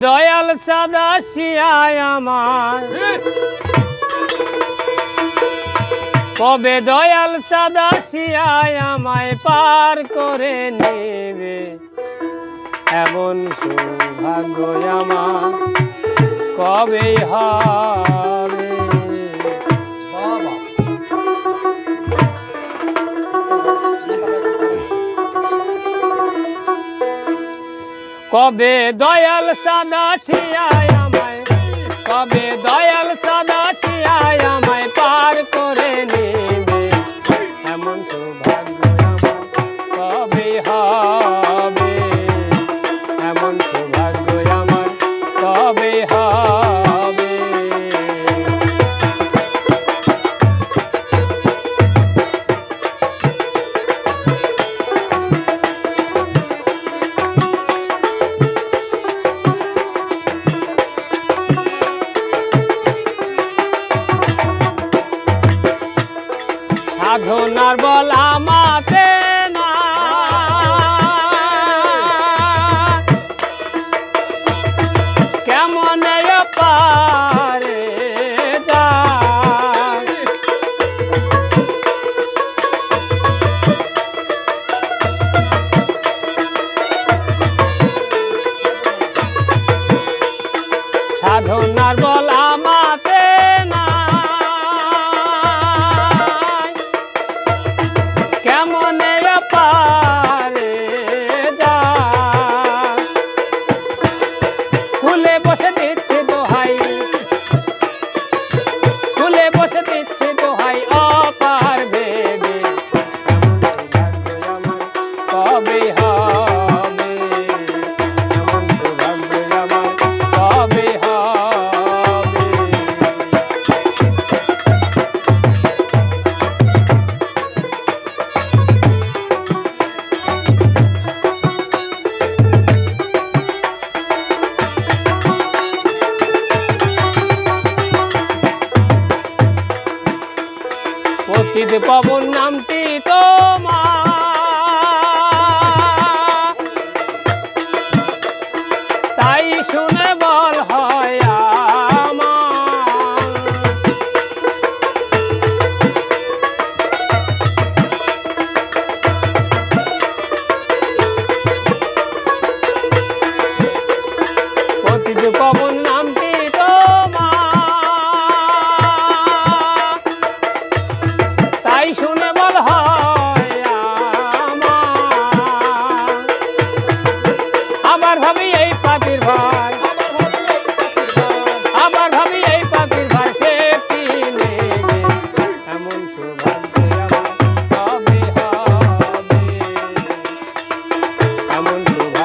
দয়াল সাদা শিয়ায় আমার। কবে দয়াল সাদা শিয়ায় আমায় পার করে নেবে। এমন সৌভাগ্য আমার কবে হবে কবে দয়াল সাদা শিয়ায় আমায়? কবে দয়াল সাধনার বল আমাতে না। কেমন পারে যায় সাধনার বল আমাতে পতিত পবন নামটি তোমার। তাই শুনে বল হয় পবন